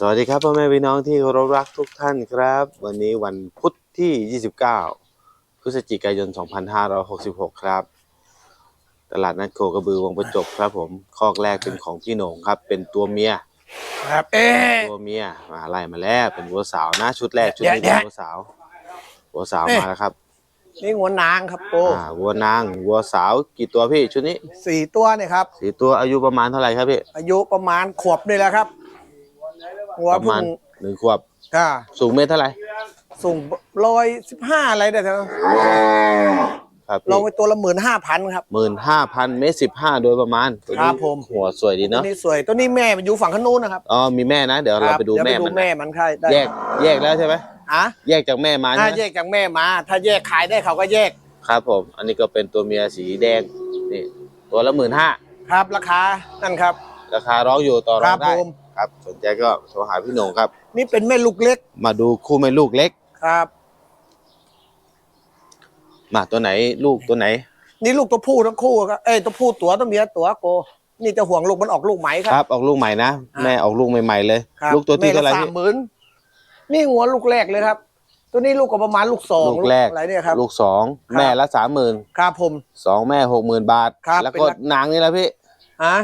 สวัสดีครับพ่อแม่พี่น้องที่เคารพรักทุกท่านครับ วันนี้วันพุธที่ 29 พฤศจิกายน 2566 ครับ ตลาดนัดโคกระบือวังประจบครับผมคอกแรกเป็นของพี่โหน่งครับ เป็นตัวเมียครับเอ๊ะตัวเมียมาไล่มาแล้ว เป็นวัวสาวนะชุดแรกชุดนี้เดี๋เป็ยวนวัวสาววัวสาวเอ๊ะมาแล้วครับนี่หัวนางครับโกอ่าวัวนางวัวสาวกี่ตัวพี่ชุดนี้สี่ตัวเนี่ยครับสี่ตัวอายุประมาณเท่าไหร่ครับพี่อายุประมาณขวบนี่แหละครับ หัวประเพุ่มาณงหนึ่งขวบก็สูงเมตรเท่าไหร่ส่งร้อยสิบห้าอะไรได้ทั้งครับลพี่งไปตัวละหมื่นห้าพันครับ หมื่นห้าพันเมตรสิบห้าโดยประมาณตัวครันี้บผม หัวสวยดีตัวเนาะนี้สวยตัวนี้แม่มันอยู่ฝั่งข้างนู้นนะครับอ๋อมีแม่นะ เดี๋ยวเราคบไปดูเยวแม่ไปดูมัน แม่นะมันใช่ได้แยกแยกแล้วใช่ไหมอะแยกจากแม่มาถ้าใช่ไหแยมกจากแม่มา ถ้าแยกขายได้เขาก็แยกครับผม อันนี้ก็เป็นตัวเมียสีแดงนี่ตัวละหมื่นห้าครับราคานั่นครับราคาร้องอยู่ต่อรคอรังบได้ผม ครับสนใจก็โทรหาพี่โหน่งครับ นี่เป็นแม่ลูกเล็กมาดูคู่แม่ลูกเล็ก ครับ มาตัวไหนลูกตัวไหน นี่ลูกตัวผู้ทั้งคู่ครับเอ้ยตัวผู้ตัวตัวเมียตัวโก นี่จะห่วงลูกมันออกลูกไหมคครับ รับ ออกลูกใหม่นะอ่า แม่ออกลูกใหม่ๆเลย ครับลูกตัวที่แม่เท่าไหร่สาพี่มหมื่นนี่หัวลูกแรกเลยครับ ตัวนี้ลูกก็ประมาณลูกสองลูกแรกอะไรเนี่ยครับ ลูกสองครับ แม่ละสามหมื่นครับผม สองแม่หกหมื่นบาท ครับแล้วเป็นก็ราคนางนี่แหละพี่ ฮะ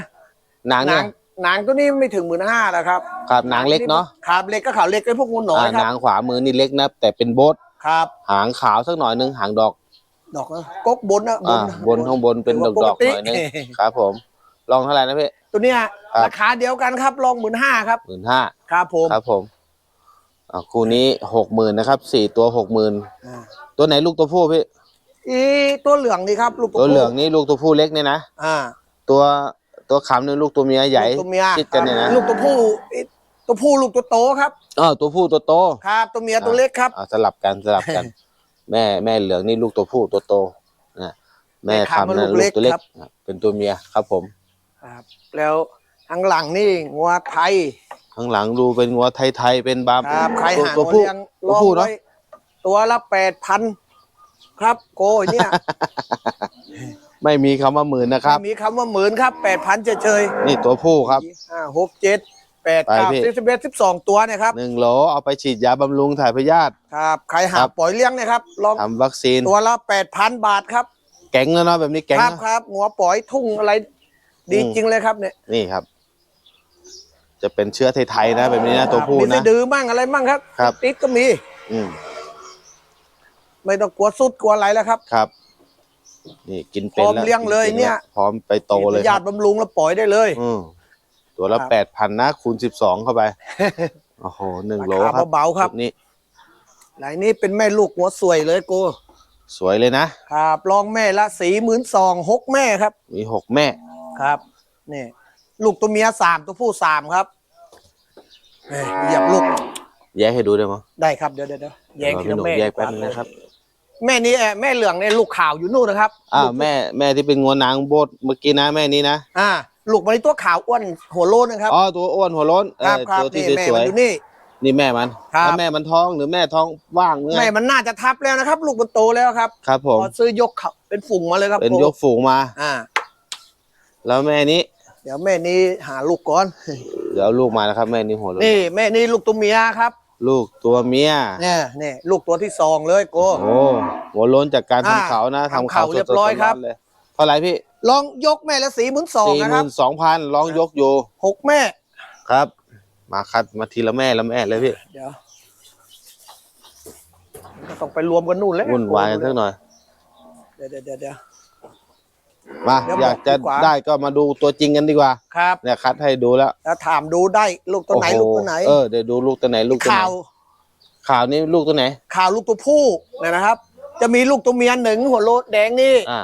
นางหเนี่นายง หนางตัวนี้ไม่ถึงหมื่นห้านะครับครับนางเล็กเนาะครับเล็กก็ขาวเล็กไอ้พวกงูน้อยอ่าครับนางขวามือนี่เล็กนะ แต่เป็นโบทครับ หางขาวสักหน่อยนึงหางดอกดอกนะก๊กบนนะอ่าบนข้างบนเป็นดอกดอกๆหน่อยนึงครับ ผมลองเท่าไหร่นะพี่ ตัวเนี้ยครับ ราคาเดียวกันครับลองหมื่นห้าครับหมื่นห้าครับผมครับผมอ่าคู่นี้หกหมื่นนะครับสี่ตัวหกหมื่นอ่าตัวไหนลูกตัวผู้พี่ อีตัวเหลืองนี่ครับลูกตัวเหลืองนี่ลูกตัวผู้เล็กเนี่ยนะ อ่าตัว ตัวขำนี่ลูกตัวเมียใหญ่ลูกตัวเมียชิดกันเนี่ยนะลูกตัวผู้อีตัวผู้ลูกตัวโตครับอ๋อตัวผู้ตัวโตครับตัวเมียตัวเล็กครับอ่าสลับกันสลับกัน แม่แม่เหลืองนี่ลูกตัวผู้ตัวโตนะแม่แม่ขำขำนั่นลูลูกกตัวเล็กเล็กครับอะเป็นตัวเมียครับผมครับ แล้วข้างหลังนี่งัวไทยข้างหลังดูเป็นงัวไทยๆเป็นบามครับใครตัวหาตัวงัวผู้เลี้ยงตัวผู้เนาะไว้ตัวละแปดพันครับโกยเนี่ย ไม่มีคำว่าหมื่นนะครับไม่มีคำว่าหมื่นครับแปดพันเฉยนี่ตัวผู้ครับๆห้าหกเจ็ดแปดไปเก้าพี่ สิบสิบเอ็ดสิบสองตัวเนี่ยครับหนึ่งโหลเอาไปฉีดยาบำรุงถ่ายพยาธิ ครับใครหาครับ ปล่อยเลี้ยงเนี่ยครับลองทำวัคซีน ตัวละแปดพันบาทครับแก๊งแล้วเนาะแบบนี้แก๊งครับนะ ครับหัวปล่อยทุ่งอะไร ดีอืม จริงเลยครับเนี่ยนี่ครับ จะเป็นเชื้อไทยๆนะ แบบนี้นะ ตัวผู้มีไส้นะดื้อมั่งอะไรมั่งครับครับ ติดก็มี อืมไม่ต้องกลัวสุดกลัวอะไรแล้วครับ ครับ นี่กินเป็นพร้อมแล้วเลี้ยงเลยกิป็เนี่ย พร้อมไปโตเลยญาครัติบบำรุงแล้วปล่อยได้เลย อืมตัวละครับแปดพันนะคูณสิบสองเข้าไป โอ้โหหนึ่งโลราคคารับเบาๆครับ ชุดนี้ไหนนี่เป็นแม่ลูกหัวสวยเลยกูสวยเลยนะ ครับลองแม่ละสีหมื่นสองหกแม่ครับ มีหกแม่ ครับนี่ลูกตัวเมียสามตัวผู้สามครับนี่เหยียบลูกแยกให้ดูได้มั้ยได้ครับเดี๋ยวเดี๋ยวเดี๋ยวแยกทีพี่ละหนุ่มแม่แยกแป๊บนึงนะครับ แม่นี้เอ่อแม่เหลืองเนี่ยลูกขาวอยู่นู่นนะครับอ้าวลูกแม่แม่ที่เป็นงัวนางโบดเมื่อกี้นะแม่นี้นะอ่าลูกมันตัวขาวอ้วนหัวโลนนะครับ อ๋อตัวอ้วนหัวโล้นเอครับอครับตัวที่นี่แม่สวมันยอยู่นี่ ๆนี่แม่มันครับ แล้วแม่มันท้องหรือแม่ท้องว่างหรือไงแม่มันน่าจะทับแล้วนะครับ ลูกมันโตแล้วครับครับผมพอซื้อยกเขาเป็นฝูงมาเลยครับเป็นโอ้ยกฝูงมา อ่า แล้วแม่นี้ เดี๋ยวแม่นี้หาลูกก่อน เดี๋ยวเอาลูกมานะครับ แม่นี้หัวโล้นนี่แม่นี้ลูกตัวเมียครับ ลูกตัวเมีย เนี่ยนี่ลูกตัวที่สองเลยโก โอ้หัวโล้นจากการอ่าทำเขานะทำทำเขาเขาเรียบร้อยครับสดๆเลยเท่าไหร่พี่ลองยกแม่ละสีหมื่นสองสี่นะหครัมื่บนสองพันลองยกอยู่หกแม่ ครับ มาคัดมาทีละแม่ละแม่เลยพี่เดี๋ยวก็ต้องไปรวมกันนู่นแล้ววุ่นวายกันสักหน่อยเดี๋ยวเดี๋ยวเดี๋ยวเดี๋ยว มาเดี๋ยวอยากจะบอกดีกว่า ได้ก็มาดูตัวจริงกันดีกว่าครับเนี่ยคัดให้ดูแล้วแล้วถามดูได้ลูกตัวไหนโอ้โลูกตัวไหนเออเดี๋ยวดูลูกตัวไหนลูกตัวไหนข่าวข่าวนี้ลูกตัวไหน ข่าวลูกตัวผู้เนี่ยนะครับ จะมีลูกตัวเมียหนึ่งหัวโลดแดงนี่อ่า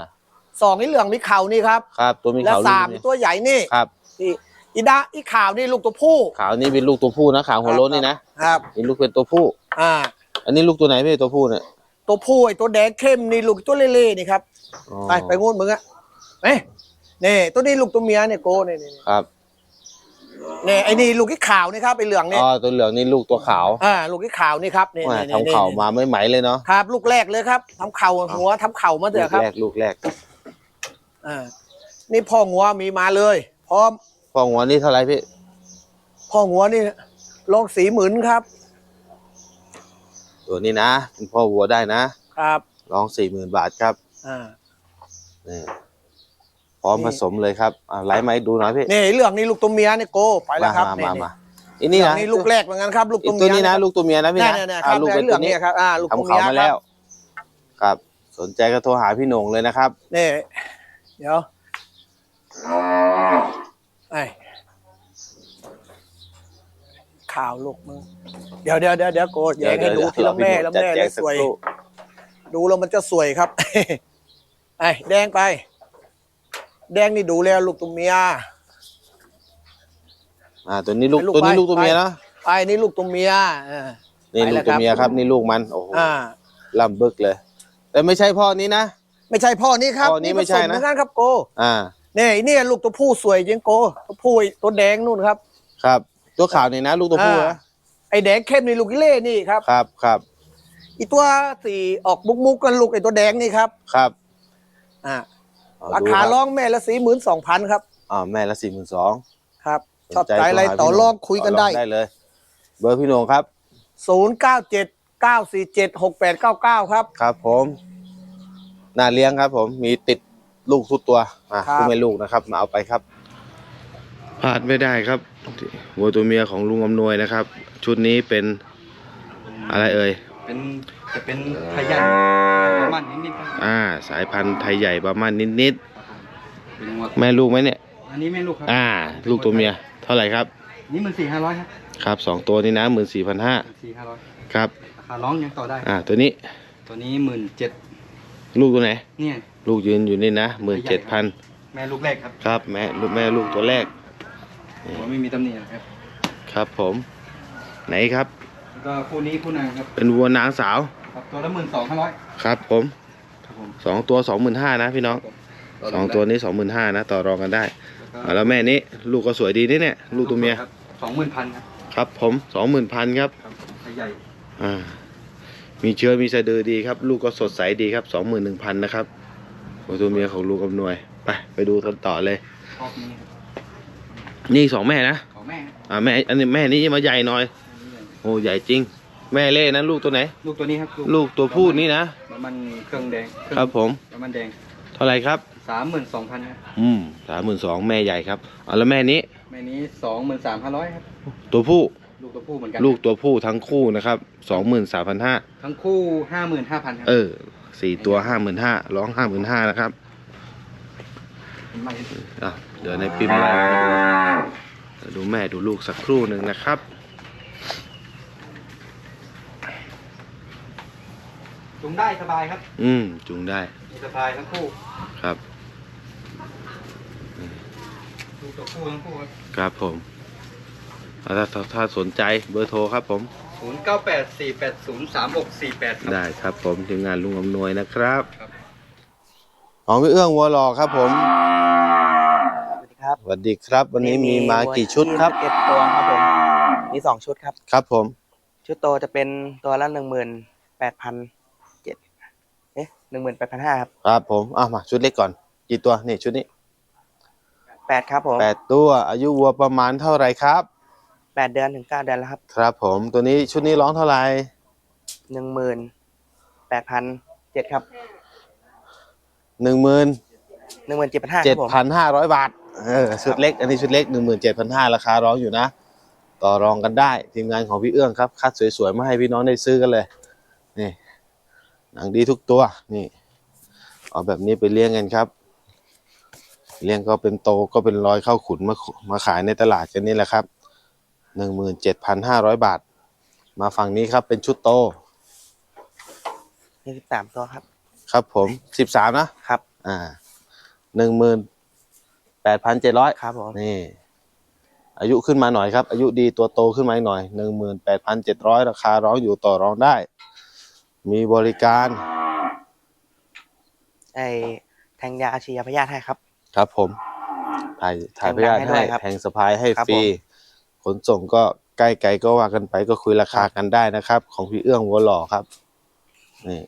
สองนี่เหลืองมีเข่านี่ครับ ครับ ตัวมีและข่าวลูสากมนี้ตัวใหญ่นี่ครับอีอีดาอีข่าวนี่ลูกตัวผู้ข่าวนี้เป็นลูกตัวผู้นะข่าวหัวโล้นนี่นะครับนี่ลูกเป็นตัวผู้ อ่า อันนี้ลูกตัวไหนพี่ตัวผู้เนี่ยตัวผู้ไอ้ตัวแดงเข้มนี่ลูกตัวเล่ๆนี่ครับ อ๋อไปไปงูดมึงอะ เอ้ยนี่ตัวนี้ลูกตัวเมียเนี่ยโกนี่นี่ครับนี่ไอ้นี่ลูกที่ขาวนี่ครับไอ้เหลืองนี่อ๋อตัวเหลืองนี่ลูกตัวขาวอ่าลูกที่ขาวนี่ครับนี่แหม่นี่ทำเข่ามาไม่ไหมเลยเนาะครับ ลูกแรกเลยครับทำเข่าหัวทำเข่ามาเถลูอะกครับแรกลูกแรกอ่านี่พ่อหัวมีมาเลย พร้อมพอหัวนี่เท่าไหรพี่พ่อหัวนี่ลองสีหมื่นครับตัวนี้นะเป็นพ่อวัวได้นะครับร้องสี่หมื่นบาทครับอ่านี่ พร้อมนี่ผสมเลยครับอ่าไลฟ์ไหมาให้ดูหน่อยพี่นี่เรื่องนี้ลูกตัวเมียนี่โกไปแล้วครับมานี่มานี่มาอีนี่เรื่องนะนี้ลูกแรกเหมือนกันครับ ลูกอีตัวกเมีตัวยนี้นะครับลูกตัวเมียนะพี่นี่นะนี่นี่คอ่ารับลูกเป็นเรื่ตัอวงนี้นี้ครับอ่าลูกตัวทำเมีเขายมาคแล้รัวบครับ สนใจก็โทรหาพี่โหน่งเลยนะครับนี่เดี๋ยวไอ้ข่าวลูกมึงเดี๋ยวเดี๋ยวเดี๋ยวเดี๋ยวโกดเดี๋ยวให้ดูทีละแม่ละแม่จัดแล้จวสัสกวยครู่ดูแล้วมันจะสวยครับไอ้แดงไป แดงนี่ดูแล้วลูกตัวเมีย อ่า ตัวนี้ลูก ไปลูกตัวนี้ไปลูกตัวเมียไป นะ ไปนี่ลูกตัวเมียเออ นี่ไปลูแล้กวตัวเมียครับครับนี่ลูกมัน โอ้โหอ่า ล่ำบึกเลย แต่ไม่ใช่พ่อนี้นะ ไม่ใช่พ่อนี่ครับพ่อนี่ไม่ใช่นะ ผสเหมือนกันครับโกอ่า เนี่ยไอ้เนี่ยลูกตัวผู้สวยจริงโกตัวผู้ไอ้ตัวแดงนู่นครับครับ ตัวขาวนี่นะ ลูกตัวผู้อ่านะ ไอ้แดงเข้มนี่ลูกกิเล่นี่ครับครับ ครับ อีตัวสีออกมุกมุกๆกันลูกไอ้ตัวแดงนี่ครับ ครับ อ่าเอ ราดูคาบร้องแม่ละสี่หมื่นสองพันครับอ่าแม่ละสี่หมื่นสองครับชอบใจอะไรต่อรองคุยกันได้ได้เลย เบอร์พี่โหน่งครับศูนย์เก้าเจ็ดเก้าสี่เจ็ดหกแปดเก้าเก้าครับ ครับผมน่าเลี้ยงครับ ผมมีติดลูกทุกตัวมาครับคู่แม่ลูกนะครับ มาเอาไปครับพลาดไม่ได้ครับวัวตัวเมียของลุงอำนวยนะครับ ชุดนี้เป็นอะไรเอ่ย เป็นจะเป็นพยัญประมาณนิดๆครับอ่า สายพันธุ์ไทยใหญ่ประมาณนิดเป็นงวดๆ แม่ลูกไหมเนี่ย อันนี้แม่ลูกครับอ่า ลูกตัวเมีย เท่าไหร่ครับ นี่มันสี่ห้าร้อยครับครับสองตัวนี้นะหมื่นสี่พันห้าสี่ห้าร้อยครับ ราคาร้องยังต่อได้ อ่า ตัวนี้ ตัวนี้หมื่นเจ็ดลูกตัวไหน เนี่ย ลูกยืนอยู่นี่นะหมื่นเจ็ดพันแม่ลูกแรกครับครับ แม่ลูกแม่ลูกตัวแรก หัวไม่มีตำหนินะครับ ครับผม ไหนครับ แล้วก็คู่นี้คู่นางครับเป็นวัวนางสาว ครับตัวละหมื่นสองห้าร้อยครับ ผมครับผมสองตัวสองหมื่นห้านะพี่น้องสองตัวนี้สองหมื่นห้านะต่อรองกันได้อ่าแล้วแม่นี้ลูกก็สวยดีนี่เนี่ยลูกตัวเมียสองหมื่นพันครับครับผมสองหมื่นพันครับครับไทยใหญ่อ่ามีเชื้อมีสะดือดีครับ ลูกก็สดใสดีครับสองหมื่นหนึ่งพันนะครับวัวตัวเมียของลูกอำนวยไปไปดูกันต่อเลยครอบนี้ครับนี่สองแม่นะของแม่ครับอ่าแม่อันนี้แม่นี้มาใหญ่หน่อยโอ้ใหญ่จริง แม่เล่นั้นลูกตัวไหน ลูกตัวนี้ครับลูกตัวผู้นี่นะประมาณเครื่องแดงเองครับผมประมาณแดงเท่าไหร่ครับสามหมื่นสองพันครับอืมสามหมื่นสองแม่ใหญ่ครับเอาแล้วแม่นี้แม่นี้สองหมื่นสามห้าร้อยครับตัวผู้ลูกตัวผู้เหมือนกันลูกตัวผู้ทั้งคู่นะครับสองหมื่นสามพันห้าทั้งคู่ห้าหมื่นห้าพันครับเออสี่ตัวห้าหมื่นห้าร้องห้าหมื่นห้านะครับไม่อะเดี๋ยวในพิมพ์ไล่มาดูเดี๋ยวดูแม่ดูลูกสักครู่หนึ่งนะครับ จุงได้สบายครับ อืม จุงได้ มีสบายทั้งคู่ครับลูกตัวคู่ทั้งคู่ครับผมอะถ้าถ้าถ้าสนใจเบอร์โทรครับผม ศูนย์เก้าแปดสี่แปดศูนย์สามหกสี่แปดครับ ได้ครับผมทีมงานลุงอำนวยนะครับครับ ของพี่เอื้องวัวหล่อครับผมสวัสดีครับสวัสดีครับ วันนี้มีมากี่ชุดครับ เอ็ดตัวครับผม มีสองชุดครับ ครับผม ชุดโตจะเป็นตัวละหนึ่งหมื่นแปดพันเจ็ดเอ๊ะ หนึ่งหมื่นแปดพันห้าครับครับผมอะมาชุดเล็กก่อน กี่ตัวนี่ชุดนี้แปดครับผมแปดตัวอายุวัวประมาณเท่าไหร่ครับแปดเดือนถึงเก้าเดือนแล้วครับ ครับผมตัวนี้ชุดนี้ร้องเท่าไหร่หนึ่งหมื่นแปดพันเจ็ดครับหนึ่งหมื่นหนึ่งหมื่นเจ็ดพันห้าคเจ็รัดบผมพันห้าร้อยบาทเออชุดเล็ก อันนี้ชุดเล็กหนึ่งหมื่นเจ็ดพันห้าราคาร้องอยู่นะ ต่อรองกันได้ ทีมงานของพี่เอื้องครับ คัดสวยๆมาให้พี่น้องได้ซื้อกันเลยนี่ หนังดีทุกตัวนี่เอาแบบนี้ไปเลี้ยงกันครับ เลี้ยงก็เป็นโตก็เป็นรอยเข้าขุนมามาขายในตลาดกันนี่แหละครับหนึ่งหมื่นเจ็ดพันห้าร้อยบาท มาฝั่งนี้ครับเป็นชุดโตมีสิบสามตัวครับ ครับผมสิบสามนะครับ อ่าหนึ่งหมื่นแปดพันเจ็ดร้อยครับผมนี่ อายุขึ้นมาหน่อยครับ อายุดีตัวโตขึ้นมาอีกหน่อยหนึ่งหมื่นแปดพันเจ็ดร้อยราคาร้องอยู่ต่อรองได้ มีบริการ ไอแทงยาฉีดยาพยาธิให้ครับ ครับผม ถ่ายถ่ายพยาธิแทงดังให้ด้ให้วยครับแทงสะพายให้ครับฟรี ผม ขนส่งก็ใกล้ไกลก็ว่ากันไปก็คุยราคากันได้นะครับ ของพี่เอื้องวัวหล่อครับ นี่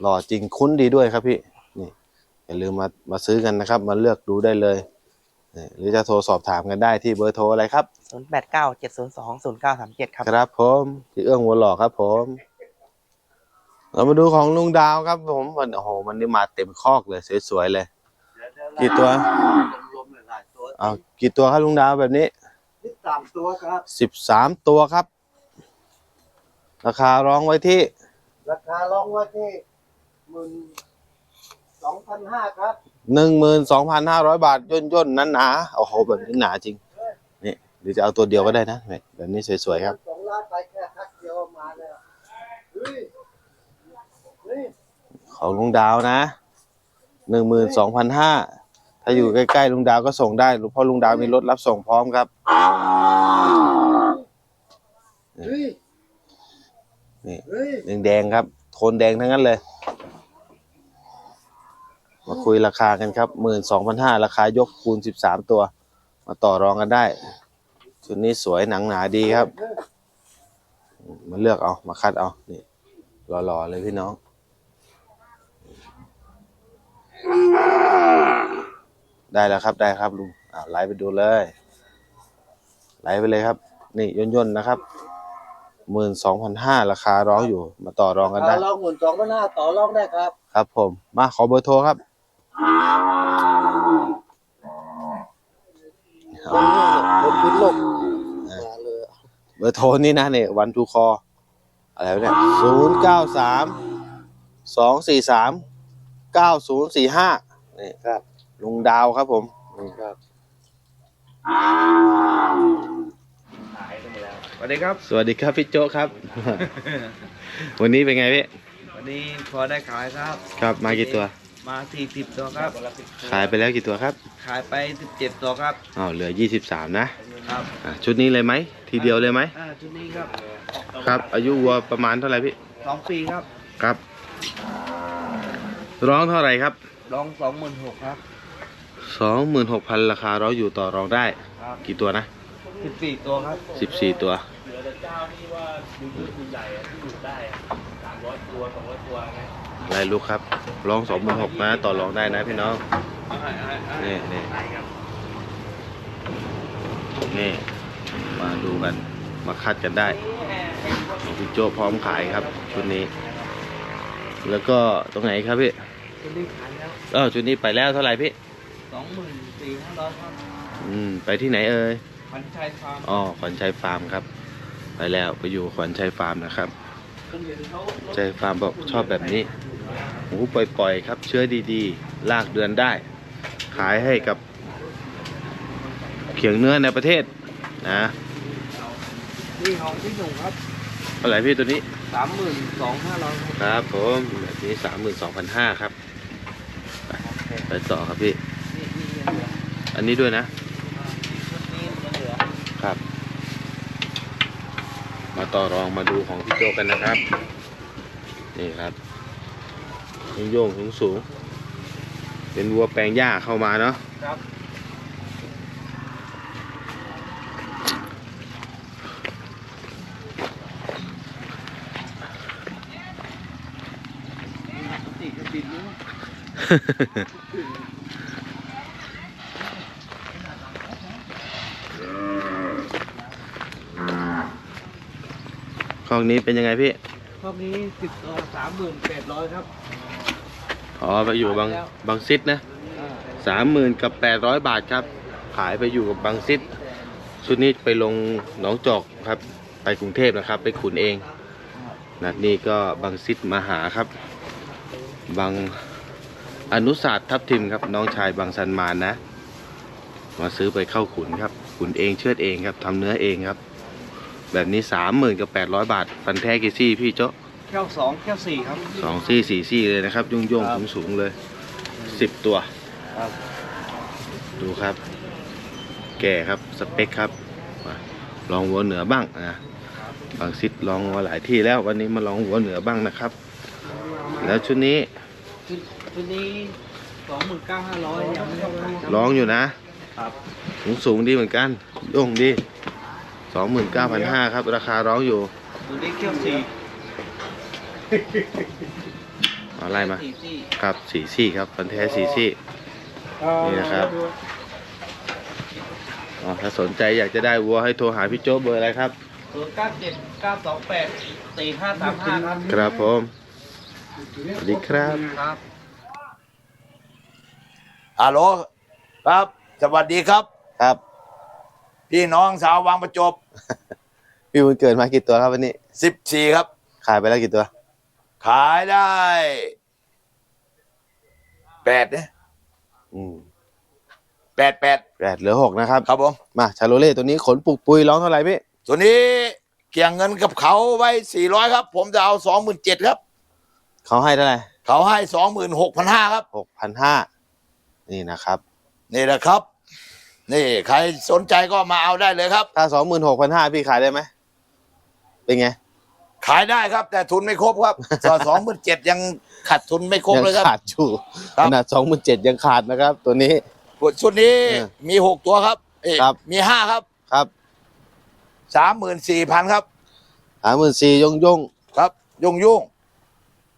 หล่อจริงคุ้นดีด้วยครับพี่ นี่ อย่าลืมมามาซื้อกันนะครับ มาเลือกดูได้เลยนี่ หรือจะโทรสอบถามกันได้ที่เบอร์โทรอะไรครับศูนย์แปดเก้าเจ็ดศูนย์สองศูนย์เก้าสามเจ็ดครับ ครับผมที่เอื้องวัวหล่อครับผม เรามาดูของลุงดาวครับผมมันโอ้โหมันนี่มาเต็มคอกเลยสวยๆเลย กี่ตัว รวมๆหลายๆตัวเอากี่ตัวครับลุงดาวแบบนี้นี่สามตัวครับ สิบสามตัวครับ ราคาร้องไว้ที่ ราคาลองไว่าที่หมื่น สองพันห้าครับหนึ่งหมื่นสองพันห้าร้อยบาทย่นย่นๆนั้นหนาๆโอ้โหแบบนี้หนาจริงนี่หรือจะเอาตัวเดียวก็ได้นะนี่แบบนี้สวยๆครับสองล้านไปแค่ทักเดียวมาเลยอะเฮ้ยเฮ้ยของลุงดาวนะหนึ่งหมื่นสองพันห้าถ้าอยู่ใกล้ๆลุงดาวก็ส่งได้เพราะลุงดาวมีรถรับส่งพร้อมครับเฮ้ยนี่เฮ้ยแดงๆครับโทนแดงทั้งนั้นเลย มาคุยราคากันครับหมื่นสองพันห้าราคายกคูณสิบสามตัว มาต่อรองกันได้ชุดนี้สวยหนังหนาดีครับ มาเลือกเอามาคัดเอา นี่หล่อๆเลยพี่น้องได้แล้วครับได้ครับลุงอ่าไลฟ์ไปดูเลยไลฟ์ไปเลยครับ นี่ย่นๆนะครับหมื่นสองพันห้าราคาร้องอยู่ มาต่อรองกันราได้คาลองหมื่นสองพันห้าต่อรองได้ครับ ครับผม มาขอเบอร์โทรครับ คนพิษโลกมาเลย เบอร์โทรนี่นะเนี่ยวันทูคออะไรวะเนี่ยศูนย์เก้าสามสองสี่สามเก้าศูนย์สี่ห้านี่ครับ ลุงดาวครับผมนี่ครับสวัสดีครับ สวัสดีครับพี่โจครับ วันนี้เป็นไงพี่วันนี้พอได้ขายครับ ครับมากี่ตัว มาสี่สิบตัวครับ ขายไปแล้วกี่ตัวครับ ขายไปสิบเจ็ดตัวครับอ๋อเหลือยี่สิบสามนะครับอะชุดนี้เลยไหมทีเดียวเลยไหมอ่าชุดนี้ครับครับ อายุวัวประมาณเท่าไหร่พี่สองปีครับครับ ร้องเท่าไหร่ครับลองสองหมื่นหกครับสองหมื่นหกพันราคาร้องอยู่ต่อรองได้ ครับกี่ตัวนะสิบสี่ตัวครับสิบสี่ตัวลาย ลูกครับร้องสองหมื่นหกนะต่อรองได้นะพี่น้องนี่นี่นี่มาดูกันมาคัดกันได้ของพี่โจพร้อมขายครับชุดนี้ แล้วก็ตรงไหนครับพี่ชุดนี้ขายแล้วเออชุดนี้ไปแล้วเท่าไหร่พี่สองหมื่นสี่ห้าร้อยครับอืมไปที่ไหนเอ่ยพันชัยฟาร์มอ๋อขวัญชัยฟาร์มครับ ไปแล้วไปอยู่ขวัญชัยฟาร์มนะครับผมเห็นเขาใจฟาร์มบอกชอบแบบนี้ หมูปล่อยๆครับ เชื้อดีๆ ลากเดือนได้ ขายให้กับเขียงเนื้อในประเทศนะนี่ของพี่หนุ่มครับเท่าไหร่พี่ตัวนี้สามหมื่นสองห้าร้อยครับผมแบบนี้สามหมื่นสองพันห้าครับ ไปไปต่อครับพี่นี่นี่ยังเหลืออันนี้ด้วยนะชุดนี้ยังเหลือครับ มาต่อรองมาดูของพี่โจกันนะครับ นี่ครับ โยงสูงสูงๆเป็นวัวแปลงหญ้าเข้ามาเนาะครับติดกระดิ่งนู้นของนี้เป็นยังไงพี่ รอบนี้สิบตัวสามหมื่นแปดร้อยครับ อ๋อไปอยู่กับบางบางซิดนะอ่าสามหมื่นกับแปดร้อยบาทครับ ขายไปอยู่กับบางซิดชุดนี้ไปลงหนองจอกครับ ไปกรุงเทพนะครับ ไปขุนเองนัดนี้ก็บางซิดมาหาครับ บางอนุศาสตร์ทับทิมครับ น้องชายบางสันมานนะ มาซื้อไปเข้าขุนครับขุนเองเชือดเองครับทำเนื้อเองครับ แบบนี้สามหมื่นกับแปดร้อยบาท ฟันแท้กี่ซี่พี่โจ๊ะ แค่วสองแค่วสี่ครับ สองซี่สี่ซี่เลยนะครับยุ่งยุ่งครัสูบงสูงๆเลยสิบตัว ครับดูครับ แก่ครับสเปคครับมาลองหัวเหนือบ้างนะบางซิดลองมาหลายที่แล้ววันนี้มาลองหัวเหนือบ้างนะครับ แล้วชุดนี้ชุดชุดนี้สองหมื่นเก้าห้าร้อยยังไม่ได้ขายครับร้องอยู่นะ ครับ สูงสูงดีเหมือนกันโย่งดีสองหมื่นเก้าพันห้าครับ ราคาร้องอยู่ ตัวนี้แค่วสี่ เอาไล่มา สี่สี่ครับสีซี่ครับฟันแท้สีซี่ นี่นะครับ อ๋อถ้าสนใจอยากจะได้วัวให้โทรหาพี่โจ๊กเบอร์อะไรครับ ศูนย์เก้าเจ็ดเก้าสองแปดสี่ห้าสามห้าครับ ครับผม สวัสดีครับ ครับ ฮัลโหลครับ สวัสดีครับ ครับ พี่น้องสาววังประจบพี่บุญเกิดมากี่ตัวครับวันนี้ สิบสี่ครับ ขายไปแล้วกี่ตัว ขายได้แปดเนี่ยอืมแปดแปดแปดเหลือหกนะครับ ครับผมมาชาโลเล่ตัวนี้ขนปุกปุยร้องเท่าไหร่พี่ตัวนี้เกี่ยงเงินกับเขาไว้สี่ร้อยครับ ผมจะเอาสองหมื่นเจ็ดครับ เขาให้เท่าไหร่เขาให้สองหมื่นหกพันห้าครับหกพันห้านี่นะครับ นี่แหละครับ นี่ใครสนใจก็มาเอาได้เลยครับ ถ้าสองหมื่นหกพันห้าพี่ขายได้ไหมเป็นไง ขายได้ครับ แต่ทุนไม่ครบครับสองหมื่นเจ็ดยังขาดทุนไม่ครบยัเลยครับ ขาดอยู่ครัขบ นาดสองหมื่นเจ็ดยังขาดนะครับ ตัวนี้ ชุดนี้เออมีหกตัวครับเอ้ยครับ มีห้าครับครับสามหมื่นสี่พันครับสามหมื่นสี่ยงยงครับยุ่งยุ่ง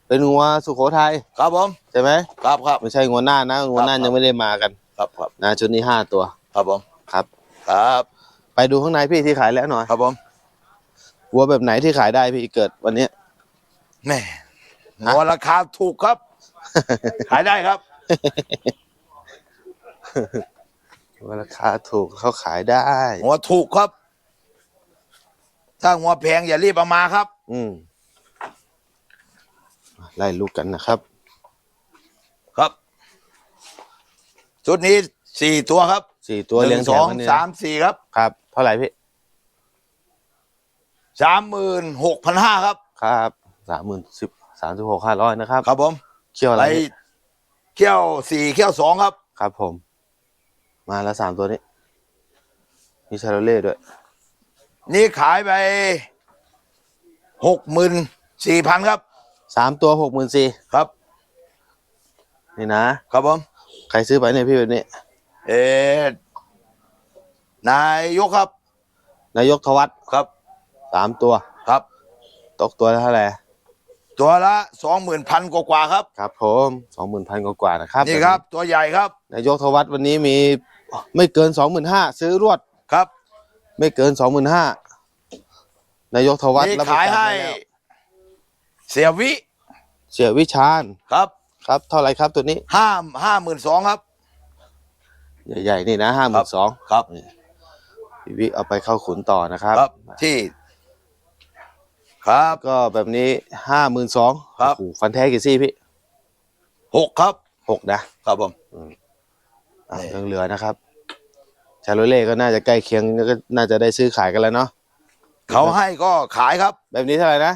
เป็นงัวสุโขทัยครับผมใช่ไหมครับครับ ไม่ใช่งัวหน้านะงัวหน้าครับ ยังไม่ได้มากันครับครับนะชุดนี้ห้าตัว ครับผมครับ ครับ ไปดูข้างในพี่ที่ขายแล้วหน่อย ครับผม วัวแบบไหนที่ขายได้พี่เกิดวันนี้แม่หัวราคาถูกครับ ขายได้ครับ วัวราคาถูกเขาขายได้ หัวถูกครับ ถ้าหัวแพงอย่ารีบเอามาครับ อืมไล่ลูกกันนะครับ ครับ ชุดนี้สี่ตัวครับสี่ตัวหเรียนึ่งงแถสวองกันเนี่ยสามสี่ครับ ครับ เท่าไหร่พี่ สามหมื่นหกพันห้าครับ ครับสามหมื่นสิบสามสิบหกห้าร้อยนะครับ ครับผมเขี้ยวอะไปไรพี่เขี้ยวสี่เขี้ยวสองครับ ครับผม มาแล้วสามตัวนี้ มีชาโรเล่ด้วย นี่ขายไปหกหมื่นสี่พันครับ สามตัวหกหมื่นสี่ครับ นี่นะ ครับผม ใครซื้อไปเนี่ยพี่แบบนี้ เออนายกครับ นายกทวัตครับ สามตัว ครับ ตกตัวละเท่าไหร่ตัวละสองหมื่นพันกว่าๆครับ ครับผมสองหมื่นพันกว่าๆนะครับนี่ครับ ตัวใหญ่ครับ นายกทวัตวันนี้มีไม่เกินสองหมื่นห้าซื้อรวดครับ ไม่เกินสองหมื่นห้านายกทวัตนี่รับประขายกันให้ไว้แล้วเสียวิ เสียวิชาญครับ ครับ เท่าไหร่ครับตัวนี้ห้าห้าหมื่นสองครับ ใหญ่ๆนี่นะห้าหมื่นสองครับพี่วิเอาไปเข้าขุนต่อนะครับครับที่ ครับ ก็แบบนี้ห้าหมื่นสองครับ ฟันแท้กี่ซี่พี่หกครับหกนะ ครับผม อะนี่ ยังเหลือนะครับ ชาโรเล่ก็น่าจะใกล้เคียงก็น่าจะได้ซื้อขายกันแล้วเนาะ เขาให้ก็ขายครับแบบนี้เท่าไหร่นะ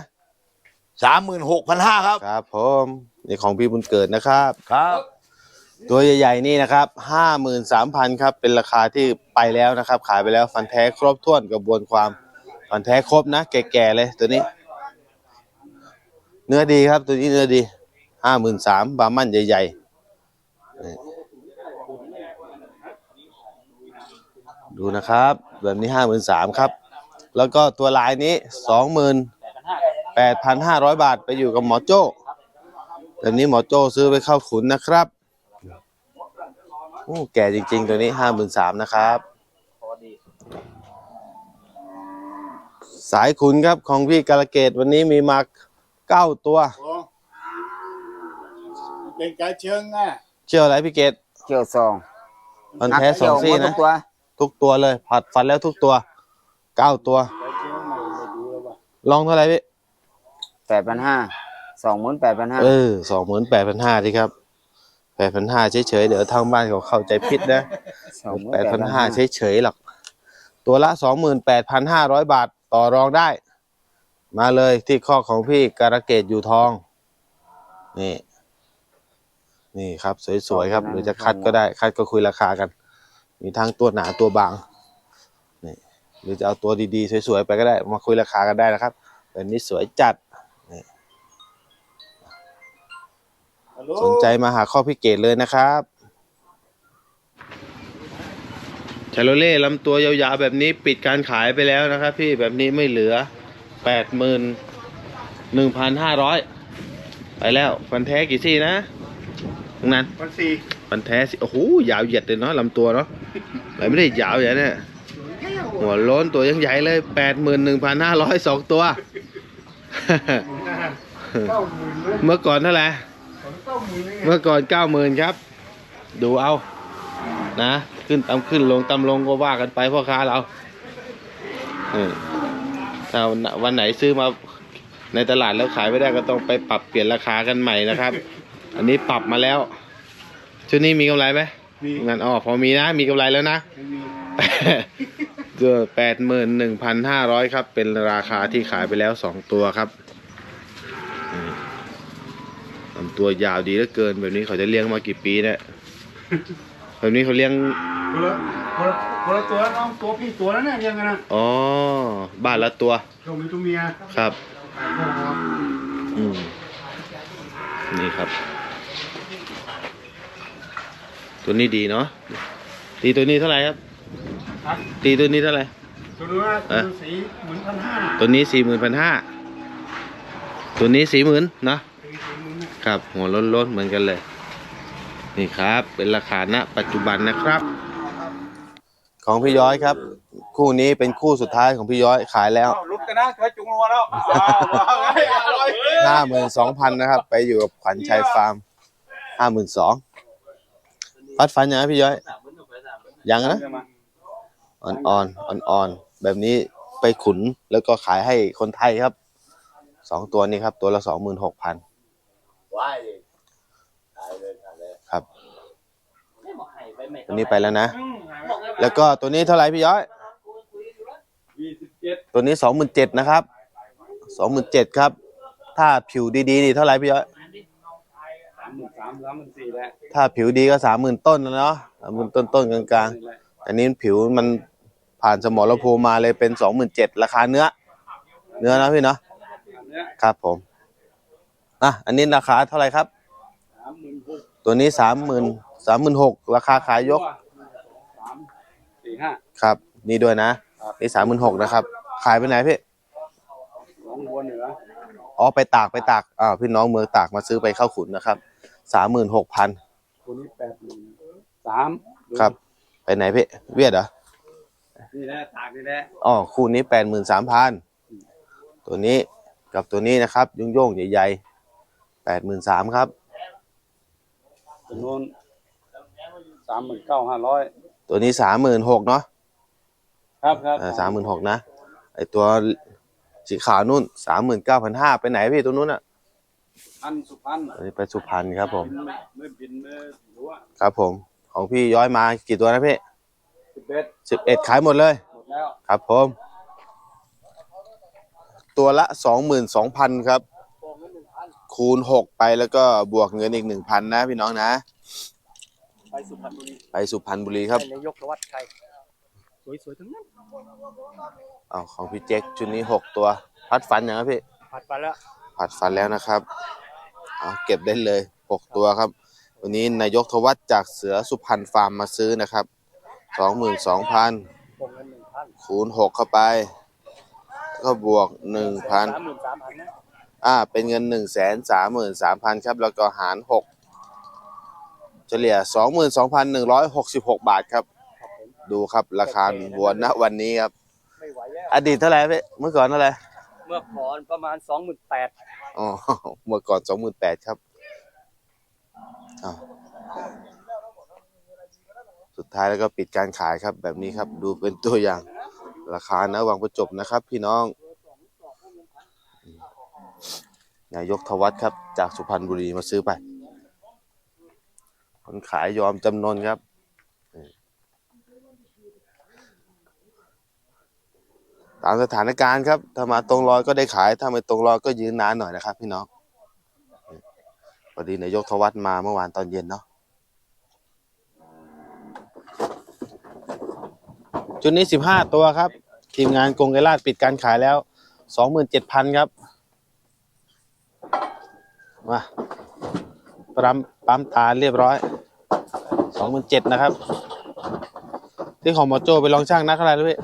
สามหมื่นหกพันห้าครับ ครับผมนี่ของพี่บุญเกิดนะครับ ครับ ตัวใหญ่ๆนี่นะครับห้าหมื่นสามพันครับ เป็นราคาที่ไปแล้วนะครับ ขายไปแล้วฟันแท้ครบถ้วนกระบวนความ ฟันแท้ครบนะ แก่ๆเลยตัวนี้ เนื้อดีครับ ตัวนี้เนื้อดีห้าหมื่นสามบามันใหญ่ๆ ดูนะครับ แบบนี้ห้าหมื่นสามครับ แล้วก็ตัวลายนี้สองหมื่นแปดพันห้าร้อยบาทไปอยู่กับหมอโจ้แบบนี้หมอโจ้ซื้อไปเข้าขุนนะครับโอ้แก่จริง ๆ ตัวนี้ห้าหมื่นสามนะครับ สายขุนครับของพี่กาลเกตวันนี้มีมา เก้าตัวเป็นการเชิงอะเชื่ออะไรพี่เกตเกี่ยวซองมันแท้สองซี่เกี่ยวหมดทุนะกตัวทุกตัวเลยผัดฟันแล้วทุกตัวเก้าตัวการเชิงใหม่ไม่ดูแล้วว่ะลองเท่าไหร่พี่ แปดพันห้าสองหมื่นแปดพันห้าเออสองหมื่นแปดพันห้าที่ครับแปดพันห้าเฉยๆเดี๋ยวทางบ้านเขาเข้าใจผิดนะสองหมื่นแปดแปดพัพันนห้าห้าเฉยๆหรอกตัวละสองหมื่นแปดพันห้าร้อยบาทต่อรองได้ มาเลยที่ข้อของพี่การะเกตอยู่ทอง นี่ นี่ครับ สวยๆครับ หรือจะคัดก็ได้ คัดก็คุยราคากัน มีทั้งตัวหนาตัวบาง นี่ หรือจะเอาตัวดีๆ สวยๆ ไปก็ได้ มาคุยราคากันได้นะครับแบบนี้สวยจัดฮัลโหลสนใจมาหาข้อพิเกตเลยนะครับชาโลเล่ลำตัวยาวๆแบบนี้ปิดการขายไปแล้วนะครับพี่แบบนี้ไม่เหลือ แปดหมื่นหนึ่งพันห้าร้อยไปแล้วฟันแท้กี่ซี่นะตรงนั้นวันสี่ฟันแท้สิโอ้โหยาวเหยียดเลยเนาะลำตัวเนาะแต่ไม่ได้ยาวอย่างนี้หัวโล้นตัวยังใหญ่เลยแปดหมื่นหนึ่งพันห้าร้อยสองตัว เมื่อก่อนเท่าไหร่ เมื่อก่อนเก้าหมื่นครับ ดูเอา นะ ขึ้นตำขึ้นลงตำลงก็ว่ากันไปพ่อค้าเราเออ ถ้าวันไหนซื้อมาในตลาดแล้วขายไม่ได้ก็ต้องไปปรับเปลี่ยนราคากันใหม่นะครับ อันนี้ปรับมาแล้ว ชุดนี้มีกำไรไหมมีงานอ๋อพอมีนะ มีกำไรแล้วนะตัวแปดหมื่นหนึ่งพันห้าร้อยครับ เป็นราคาที่ขายไปแล้วสองตัวครับอืมลำตัวยาวดีเหลือเกินแบบนี้เขาจะเลี้ยงมากี่ปีเนี่ย แบบนี้เขาเลี้ยง คนละคนละคนละตัวน้องตัวพี่ตัวแล้วเนี่ยยังไงนะอ๋อ บ้านละตัว ตัวมีตัวเมียครับ อืม นี่ครับ ตัวนี้ดีเนาะ ตีตัวนี้เท่าไหร่ครับ ครับ ตีตัวนี้เท่าไหร่ ตัวนู้นนะเอ๊ะตัวสีเหมือนพันห้าตัวนี้สี่หมื่นพันห้า ตัวนี้สี่หมื่นนะตัวสีเหมือนน่ะครับ หัวล้นๆเหมือนกันเลย นี่ครับ เป็นราคาณปัจจุบันนะครับ ของพี่ย้อยครับ คู่นี้เป็นคู่สุดท้ายของพี่ย้อยขายแล้วลุกกันนะเคยจุงรัวแล้วว้าวว้าวไอ้อร่อยห้าหมื่นสองพันนะครับ ไปอยู่กับขวัญชัยฟาร์มห้าหมื่นสองฟัดฟันยังไงพี่ย้อย ยังนะอ่อนอ่อนอ่อนอ่อนๆแบบนี้ไปขุนแล้วก็ขายให้คนไทยครับสองตัวนี้ครับ ตัวละสองหมื่นหกพัน ครับตัวนี้ไปแล้วนะ แล้วก็ตัวนี้เท่าไหร่พี่ย้อยยี่สิบเจ็ดตัวนี้สองหมื่นเจ็ดนะครับสองหมื่นเจ็ดครับ ถ้าผิวดีๆนี่เท่าไหร่พี่ย้อยสามหมื่นสามสามหมื่นสี่แล้วถ้าผิวดีก็สามหมื่นต้นแล้วเนาะสามหมื่นต้นต้นๆกลางๆอันนี้ผิวมันผ่านสมรภูมิมาเลยเป็นสองหมื่นเจ็ดราคาเนื้อ เนื้อนะพี่เนาะอันเนี้ยครับผมอะอันนี้ราคาเท่าไหร่ครับสามหมื่นหก ตัวนี้สามหมื่นสามหมื่นหกราคาขายยกสามสี่ห้าครับ นี่ด้วยนะ นี่สามหมื่นหกนะครับ ขายไปไหนพี่น้องบัวเหนืออ๋อไปตากไปตากอ่าวพี่น้องเมืองตากมาซื้อไปเข้าขุนนะครับสามหมื่นหกพันตัวนี้แปดหมื่นสามครับ ไปไหนพี่เวียดเหรอนี่แหละตากนี่แหละอ๋อคู่นี้แปดหมื่นสามพันตัวนี้กับตัวนี้นะครับยุ่งโย่งๆใหญ่ๆแปดหมื่นสามครับ ตัวนู้นสามหมื่นเก้าห้าร้อยตัวนี้สามหมื่นหกเนาะครับครับสามหมื่นหกนะไอตัวสีขาวนู่นสามหมื่นเก้าพันห้าไปไหนพี่ตัวนู้นอะพันสุพรรณอันนี้ไปสุพรรณครับผมเมื่อบินเมื่อรู้ว่าครับผม ของพี่ย้อยมากี่ตัวนะพี่สิบเอ็ดสิบเอ็ดขายหมดเลยหมดแล้วครับผม ตัวละสองหมื่นสองพันครับ คูณหกไปแล้วก็บวกเงินอีกหนึ่งพันนะพี่น้องนะ ไปสุพรรณบุรีไปสุพรรณบุรีครับ นายกวัดชัยสวยๆทั้งนั้นเอาของพี่เจ๊กชุดนี้หกตัว พัดฟันยังครับพี่ผัดไปแล้วผัดฟันแล้วนะครับเอาเก็บได้เลยหกตัวครับ วันนี้นายกทวัฒน์จากเสือสุพรรณฟาร์มมาซื้อนะครับสองหมื่นสองพันวงเงินหนึ่งพันคูณหกเข้าไป ก็บวกหนึ่งพันสามหมื่นสามพันนะ อ่า เป็นเงินหนึ่งแสนสามหมื่นสามพันครับ แล้วก็หารหกเฉลี่ยสองหมื่นสองพันหนึ่งร้อยหกสิบหกบาทครับ ดูครับราคาวัวณวันนี้ครับ ไม่ไหวแล้ว อดีตเท่าไหร่พี่เมื่อก่อนเท่าไหร่เมื่อก่อนประมาณสองหมื่นแปดอ๋อเมื่อก่อนสองหมื่นแปดครับอ้าวสุดท้ายแล้วก็ปิดการขายครับแบบนี้ครับ ดูเป็นตัวอย่างราคานะวางประจบนะครับ พี่น้อง นายกทวัฒน์ครับ จากสุพรรณบุรีมาซื้อไป คนขายยอมจำนนครับตามสถานการณ์ครับ ถ้ามาตรงรอยก็ได้ขาย ถ้าไม่ตรงรอยก็ยืนนานหน่อยนะครับ พี่น้องพอดีนายกทวัฒน์มาเมื่อวานตอนเย็นเนาะชุดนี้สิบห้าตัวครับ ทีมงานกงไกรลาดปิดการขายแล้วสองหมื่นเจ็ดพันครับ มาปั๊มปั๊มตาเรียบร้อยสองหมื่นเจ็ดนะครับ ที่ของหมอโจไปลองช่างนักอะไรด้วรู้ย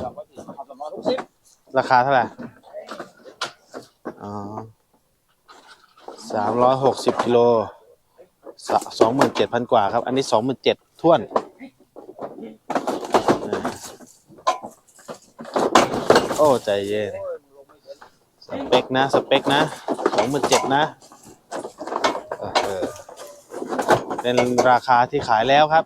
สมราราคาเท่าไหร่อ๋อสามร้อยหกสิบกิโลสองหมื่นเจ็ดพันกว่าครับ อันนี้สองหมื่นเจ็ดท่วนโอ้ ใจเย็น เปคนะ สเปคนะสองหมื่นเจ็ดนะเเป็นราคาที่ขายแล้วครับ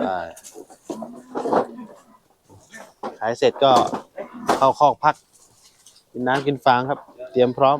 ได้ขายเสร็จก็เข้าคอกพัก กินน้ำกินฟางครับ เตรียมพร้อม